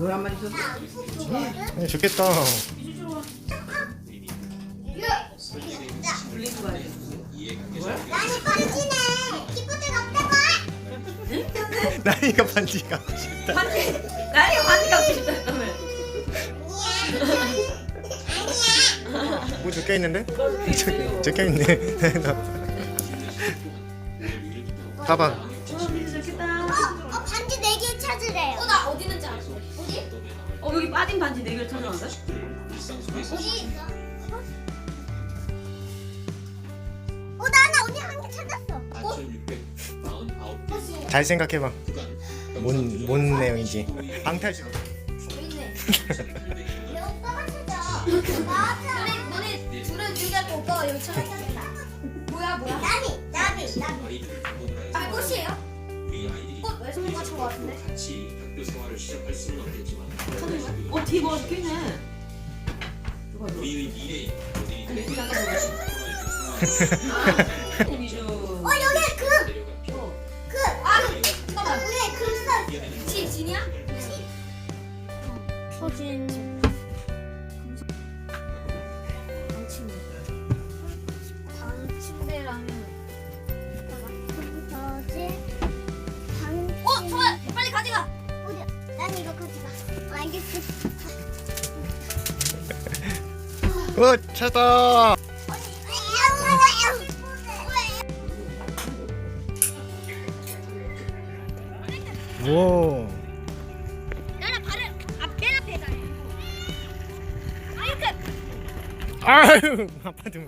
너한 마리 있었어? 네, 좋겠다. 블링크 가야 돼. 나니 반지네. 기쁘대가 없다고. 나이가 반지 갖고 싶다. 반지! 나이가 반지 갖고 싶다. 뭐 적혀 있는데? 적혀 있네. 가방. 어, 여기 빠진 반지 네 개를 찾아놨어? 어디? 어, 나나 언니 한 개 찾았어. 잘 생각해봐. 뭔, 뭔 내용인지. 방탈출. 내 오빠가 찾아. 너네 둘은 준비할 오빠가 여기 찾았다. 뭐야, 뭐야? 나니, 나비, 나비. 저거 같은데? 같이 학교 생활을 시작할 수는 없겠지만 어, 뒤에 뭐가. 누가 이거? 우리의 미래인 우리 아니, 그 잠깐 봐. 위주. 어, 여기 금, 어. 금. 아, 잠깐만. 위에 금 써. 지, 진이야? 서진. 거 가져가. 어, 알겠어. 어. 나라 발을 앞에 앞에 가. 아, 이렇게. 아유, 아빠 좀.